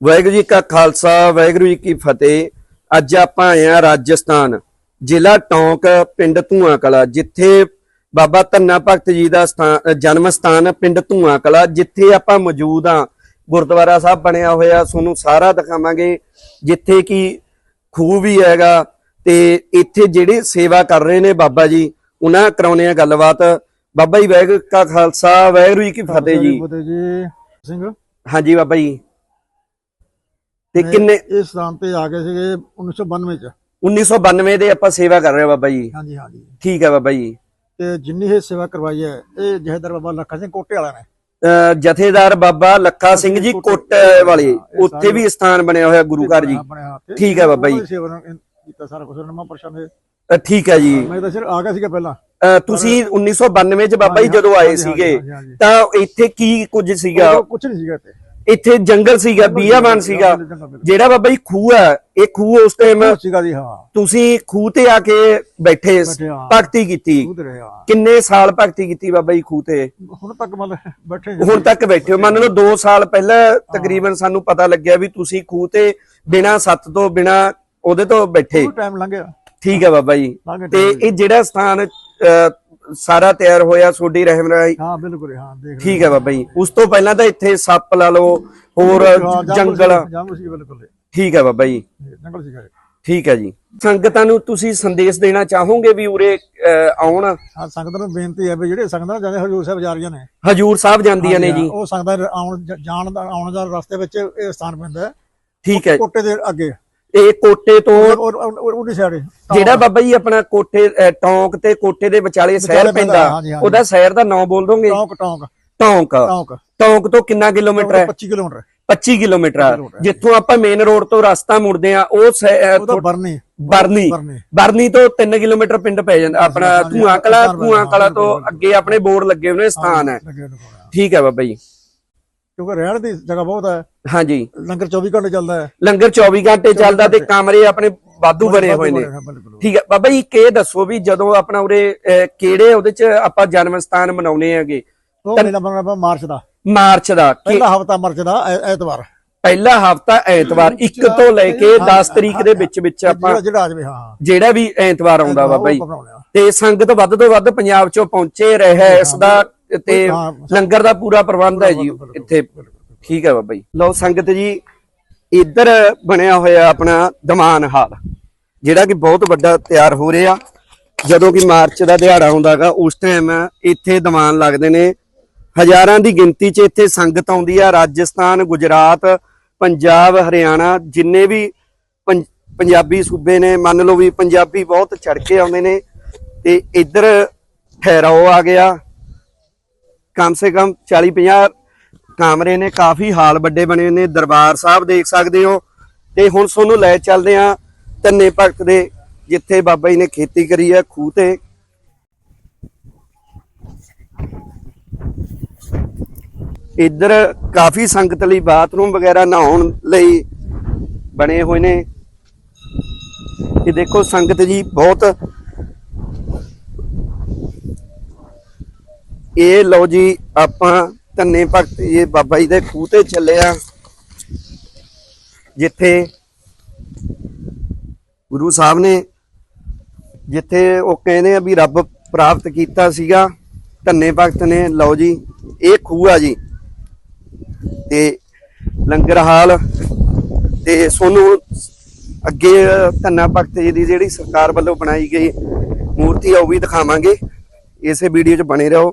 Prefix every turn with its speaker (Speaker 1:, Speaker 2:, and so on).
Speaker 1: ਵਾਹਿਗੁਰੂ ਜੀ ਕਾ ਖਾਲਸਾ ਵਾਹਿਗੁਰੂ ਜੀ ਕੀ ਫਤਿਹ। ਅੱਜ ਆਪਾਂ ਆਏ ਆ ਰਾਜਸਥਾਨ ਜ਼ਿਲ੍ਹਾ ਟੌਂਕ ਪਿੰਡ ਧੂਆਂ ਕਲਾ ਜਿੱਥੇ ਬਾਬਾ ਧੰਨਾ ਭਗਤ ਜੀ ਦਾ ਜਨਮ ਸਥਾਨ ਪਿੰਡ ਧੂਆਂ ਕਲਾ ਜਿੱਥੇ ਆਪਾਂ ਮੌਜੂਦ ਆ ਗੁਰਦੁਆਰਾ ਸਾਹਿਬ ਬਣਿਆ ਹੋਇਆ ਤੁਹਾਨੂੰ ਸਾਰਾ ਦਿਖਾਵਾਂਗੇ ਜਿੱਥੇ ਕਿ ਖੂਹ ਵੀ ਹੈਗਾ ਤੇ ਇੱਥੇ ਜਿਹੜੇ ਸੇਵਾ ਕਰ ਰਹੇ ਨੇ ਬਾਬਾ ਜੀ ਉਹਨਾਂ ਕਰਾਉਣੇ ਆ ਗੱਲਬਾਤ। ਬਾਬਾ ਜੀ ਵਾਹਿਗੁਰੂ ਕਾ ਖਾਲਸਾ ਵਾਹਿਗੁਰੂ ਜੀ ਕੀ ਫਤਿਹ ਜੀ।
Speaker 2: ਫਤਿਹ ਜੀ। ਸਿੰਘ
Speaker 1: ਹਾਂਜੀ ਬਾਬਾ ਜੀ। ਤੇ ਕਿੰਨੇ
Speaker 2: ਇਸ ਸਥਾਨ ਤੇ ਆ ਗਏ ਸੀਗੇ 1992 ਚ।
Speaker 1: 1992 ਦੇ ਆਪਾਂ ਸੇਵਾ ਕਰ ਰਹੇ ਹਾਂ ਬਾਬਾ ਜੀ।
Speaker 2: ਹਾਂਜੀ ਹਾਂਜੀ।
Speaker 1: ਠੀਕ ਹੈ ਬਾਬਾ ਜੀ।
Speaker 2: ਤੇ ਜਿੰਨੀ ਇਹ ਸੇਵਾ ਕਰਵਾਈ ਹੈ ਇਹ ਜਹੇਦਾਰ ਬਾਬਾ ਲੱਖਾ ਸਿੰਘ ਕੋਟੇ ਵਾਲਾ ਨੇ।
Speaker 1: ਜਥੇਦਾਰ ਬਾਬਾ ਲੱਖਾ ਸਿੰਘ ਜੀ
Speaker 2: ਕੋਟੇ-
Speaker 1: ਵਾਲੇ ਉੱਥੇ ਵੀ ਸਥਾਨ ਬਣਿਆ ਹੋਇਆ ਗੁਰੂ ਘਰ ਜੀ। ਠੀਕ ਹੈ ਬਾਬਾ ਜੀ।
Speaker 2: ਕੀਤਾ ਸਾਰਾ ਕੁਝ ਨਮਾ ਪ੍ਰਸ਼ਾਦ
Speaker 1: ਠੀਕ ਹੈ ਜੀ।
Speaker 2: ਮੈਂ ਤਾਂ ਸਿਰ ਆ ਗਿਆ ਸੀਗਾ ਪਹਿਲਾਂ।
Speaker 1: ਤੁਸੀਂ 1992 ਚ ਬਾਬਾ ਜੀ ਜਦੋਂ ਆਏ ਸੀਗੇ। ਤਾਂ ਇੱਥੇ ਕੀ ਕੁਝ ਸੀਗਾ?
Speaker 2: ਕੁਝ ਨਹੀਂ ਸੀਗਾ ਇੱਥੇ।
Speaker 1: ਇੱਥੇ ਜੰਗਲ ਸੀਗਾ ਬੀਆਬਾਨ ਸੀਗਾ ਜਿਹੜਾ ਬਾਬਾ ਜੀ ਖੂਹ ਹੈ ਇਹ ਖੂਹ ਉਸ ਟਾਈਮ
Speaker 2: ਸੀਗਾ ਜੀ ਹਾਂ।
Speaker 1: ਤੁਸੀਂ ਖੂਹ ਤੇ ਆ ਕੇ ਬੈਠੇ। ਭਗਤੀ ਕੀਤੀ। ਕਿੰਨੇ ਸਾਲ ਭਗਤੀ ਕੀਤੀ ਬਾਬਾ ਜੀ ਖੂਹ ਤੇ?
Speaker 2: ਹੁਣ ਤੱਕ ਮਤਲਬ ਬੈਠੇ
Speaker 1: ਹੁਣ ਤੱਕ ਬੈਠੇ ਹੋ। ਮੰਨ ਲਓ 2 ਸਾਲ ਪਹਿਲਾਂ ਤਕਰੀਬਨ ਸਾਨੂੰ ਪਤਾ ਲੱਗਿਆ ਵੀ ਤੁਸੀਂ ਖੂਹ ਤੇ ਬਿਨਾ ਸੱਤ ਤੋਂ ਬਿਨਾ ਉਹਦੇ ਤੋਂ ਬੈਠੇ।
Speaker 2: ਟਾਈਮ ਲੰਘ ਗਿਆ
Speaker 1: ਠੀਕ ਹੈ ਬਾਬਾ ਜੀ। ਤੇ ਇਹ ਜਿਹੜਾ ਸਥਾਨ ਸਾਰਾ ਤਿਆਰ ਹੋਇਆ ਸੋਡੀ ਰਹਿਮ ਰਾਈ
Speaker 2: ਹਾਂ ਬਿਲਕੁਲ ਹਾਂ ਦੇਖ
Speaker 1: ਠੀਕ ਹੈ। ਬਾਬਾ ਜੀ। ਉਸ ਤੋਂ ਪਹਿਲਾਂ ਤਾਂ ਇੱਥੇ ਸੱਪ ਲਾ ਲਓ ਹੋਰ ਜੰਗਲ
Speaker 2: ਬਿਲਕੁਲ।
Speaker 1: ਠੀਕ ਹੈ ਬਾਬਾ ਜੀ।
Speaker 2: ਜੰਗਲ ਸੀਗਾ।
Speaker 1: ਠੀਕ ਹੈ ਜੀ। ਸੰਗਤਾਂ ਨੂੰ ਤੁਸੀਂ ਸੰਦੇਸ਼ ਦੇਣਾ ਚਾਹੋਗੇ ਵੀ ਉਰੇ ਆਉਣ?
Speaker 2: ਹਾਂ ਸੰਗਤਾਂ ਨੂੰ ਬੇਨਤੀ ਹੈ ਵੀ ਜਿਹੜੇ ਸੰਗਤਾਂ ਜਾਂਦੇ ਹਜੂਰ ਸਾਹਿਬ ਜਾ ਰਹੀਆਂ ਨੇ।
Speaker 1: ਹਜੂਰ ਸਾਹਿਬ ਜਾਂਦੀਆਂ ਨੇ ਜੀ।
Speaker 2: ਉਹ ਸੰਗਤਾਂ ਆਉਣ ਜਾਣ ਦਾ ਆਉਣ ਦਾ ਰਸਤੇ ਵਿੱਚ ਇਹ ਸਥਾਨ ਪੈਂਦਾ
Speaker 1: ਠੀਕ ਹੈ।
Speaker 2: ਕੋਟੇ ਦੇ ਅੱਗੇ।
Speaker 1: ਇਹ ਕੋਟੇ ਤੋਂ
Speaker 2: ਉਹਦੀ ਸਾਈਡ
Speaker 1: ਜਿਹੜਾ ਬਾਬਾ ਜੀ ਆਪਣਾ ਕੋਟੇ ਟੌਂਕ ਤੇ ਕੋਟੇ ਦੇ ਵਿਚਾਲੇ ਸ਼ਹਿਰ
Speaker 2: ਪੈਂਦਾ।
Speaker 1: ਉਹਦਾ ਸ਼ਹਿਰ ਦਾ ਨਾਮ ਬੋਲ ਦੋਗੇ?
Speaker 2: ਟੌਂਕ ਟੌਂਕ।
Speaker 1: ਟੌਂਕ।
Speaker 2: ਟੌਂਕ।
Speaker 1: ਤੋਂ ਕਿੰਨਾ ਕਿਲੋਮੀਟਰ ਹੈ?
Speaker 2: 25 ਕਿਲੋਮੀਟਰ।
Speaker 1: 25 ਕਿਲੋਮੀਟਰ ਆ। ਜਿੱਥੋਂ ਆਪਾਂ ਮੇਨ ਰੋਡ ਤੋਂ ਰਸਤਾ ਮੁੜਦੇ ਆ ਉਹ
Speaker 2: ਬਰਨੀ।
Speaker 1: ਬਰਨੀ।
Speaker 2: ਬਰਨੀ।
Speaker 1: ਤੋਂ 3 ਕਿਲੋਮੀਟਰ ਪਿੰਡ ਪੈ ਜਾਂਦਾ ਆਪਣਾ ਧੂਆਂ ਕਲਾ ਧੂਆਂ ਕਲਾ ਤੋਂ। ਅੱਗੇ ਆਪਣੇ ਬੋਰਡ ਲੱਗੇ ਹੋਏ ਨੇ ਸਥਾਨ ਹੈ। ਠੀਕ ਹੈ ਬਾਬਾ ਜੀ।
Speaker 2: ਕਿਉਂਕਿ ਰਹਿਣ ਦੀ ਜਗ੍ਹਾ ਬਹੁਤ ਹੈ।
Speaker 1: ਹਾਂਜੀ।
Speaker 2: ਲੰਗਰ 24 ਘੰਟੇ ਚੱਲਦਾ ਹੈ।
Speaker 1: ਲੰਗਰ 24 ਘੰਟੇ ਚੱਲਦਾ ਤੇ ਕਮਰੇ ਆਪਣੇ ਵਾਧੂ ਬਣੇ ਹੋਏ ਨੇ। ਠੀਕ ਹੈ। ਬਾਬਾ ਜੀ ਕੀ ਦੱਸੋ ਵੀ ਜਦੋਂ ਆਪਣਾ ਉਰੇ ਕਿਹੜੇ ਉਹਦੇ ਚ ਆਪਾਂ ਜਨਮ ਸਥਾਨ ਮਨਾਉਨੇ ਹੈਗੇ?
Speaker 2: ਉਹ ਮੇਲਾ ਬਣਾਉਣਾ ਮਾਰਚ ਦਾ।
Speaker 1: ਮਾਰਚ ਦਾ
Speaker 2: ਪਹਿਲਾ ਹਫਤਾ ਮਾਰਚ ਦਾ ਐਤਵਾਰ।
Speaker 1: ਪਹਿਲਾ ਹਫਤਾ ਐਤਵਾਰ 1 ਤੋਂ ਲੈ ਕੇ 10 ਤਰੀਕ ਦੇ ਵਿੱਚ ਵਿੱਚ ਆਪਾਂ
Speaker 2: ਜਿਹੜਾ
Speaker 1: ਵੀ ਐਤਵਾਰ ਆਉਂਦਾ ਬਾਬਾ ਜੀ। ਤੇ ਸੰਗਤ ਵੱਧ ਤੋਂ ਵੱਧ ਪੰਜਾਬ ਚੋਂ ਪਹੁੰਚੇ ਰਹੇ ਇਸ ਦਾ ਤੇ। ਲੰਗਰ ਦਾ ਪੂਰਾ ਪ੍ਰਬੰਧ ਹੈ ਜੀ ਇੱਥੇ। ਠੀਕ ਹੈ ਬਾਬਾ ਜੀ। ਲਓ ਸੰਗਤ ਜੀ, ਇੱਧਰ ਬਣਿਆ ਹੋਇਆ ਆਪਣਾ ਦਮਾਨ ਹਾਲ, ਜਿਹੜਾ ਕਿ ਬਹੁਤ ਵੱਡਾ ਤਿਆਰ ਹੋ ਰਿਹਾ। ਜਦੋਂ ਕਿ ਮਾਰਚ ਦਾ ਦਿਹਾੜਾ ਹੁੰਦਾਗਾ ਉਸ ਟਾਈਮ ਇੱਥੇ ਦਮਾਨ ਲੱਗਦੇ ਨੇ। ਹਜ਼ਾਰਾਂ ਦੀ ਗਿਣਤੀ 'ਚ ਇੱਥੇ ਸੰਗਤ ਆਉਂਦੀ ਆ। ਰਾਜਸਥਾਨ, ਗੁਜਰਾਤ, ਪੰਜਾਬ, ਹਰਿਆਣਾ, ਜਿੰਨੇ ਵੀ ਪੰਜਾਬੀ ਸੂਬੇ ਨੇ, ਮੰਨ ਲਓ ਵੀ ਪੰਜਾਬੀ ਬਹੁਤ ਚੜ ਕੇ ਆਉਂਦੇ ਨੇ। ਤੇ ਇੱਧਰ ਠਹਿਰਾਓ ਆ ਗਿਆ। ਕਮ ਸੇ ਕਮ 40 50 ਕਮਰੇ ਨੇ, ਕਾਫੀ ਹਾਲ ਵੱਡੇ ਬਣੇ ਨੇ, ਦਰਬਾਰ ਸਾਹਿਬ ਦੇਖ ਸਕਦੇ ਹੋ। ਤੇ ਹੁਣ ਤੁਹਾਨੂੰ ਲੈ ਚੱਲਦੇ ਆ ਧੰਨੇ ਭਗਤ ਦੇ, ਜਿੱਥੇ ਬਾਬਾ ਜੀ ਨੇ ਖੇਤੀ ਕਰੀ ਹੈ ਖੂਹ ਤੇ। ਇੱਧਰ ਕਾਫੀ ਸੰਗਤ ਲਈ ਬਾਥਰੂਮ ਵਗੈਰਾ ਨਹਾਉਣ ਲਈ ਬਣੇ ਹੋਏ ਨੇ। ਇਹ ਦੇਖੋ ਸੰਗਤ ਜੀ ਬਹੁਤ। ਇਹ ਲਓ ਜੀ, ਆਪਾਂ ਧੰਨੇ ਭਗਤ ਇਹ ਬਾਬਾ ਜੀ ਦੇ ਖੂਹ ਤੇ ਚੱਲੇ ਆ। ਜਿੱਥੇ ਗੁਰੂ ਸਾਹਿਬ ਨੇ ਜਿੱਥੇ ਉਹ ਕਹਿੰਦੇ ਆ ਵੀ ਰੱਬ ਪ੍ਰਾਪਤ ਕੀਤਾ ਸੀਗਾ, ਧੰਨੇ ਭਗਤ ਨੇ, ਲਓ ਜੀ, ਇਹ ਖੂਹ ਆ ਜੀ। ਤੇ ਲੰਗਰ ਹਾਲ ਤੇ ਸੋਨੂੰ ਅੱਗੇ ਧੰਨਾ ਭਗਤ ਜੀ ਦੀ ਜਿਹੜੀ ਸਰਕਾਰ ਵੱਲੋਂ ਬਣਾਈ ਗਈ ਮੂਰਤੀ ਆ, ਉਹ ਵੀ ਦਿਖਾਵਾਂਗੇ। ਇਸੇ ਵੀਡੀਓ 'ਚ ਬਣੇ ਰਹੋ।